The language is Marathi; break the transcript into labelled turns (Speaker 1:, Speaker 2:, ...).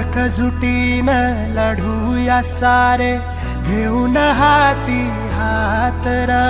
Speaker 1: एकजुटीनं लढूया सारे घेऊन हाती हातरा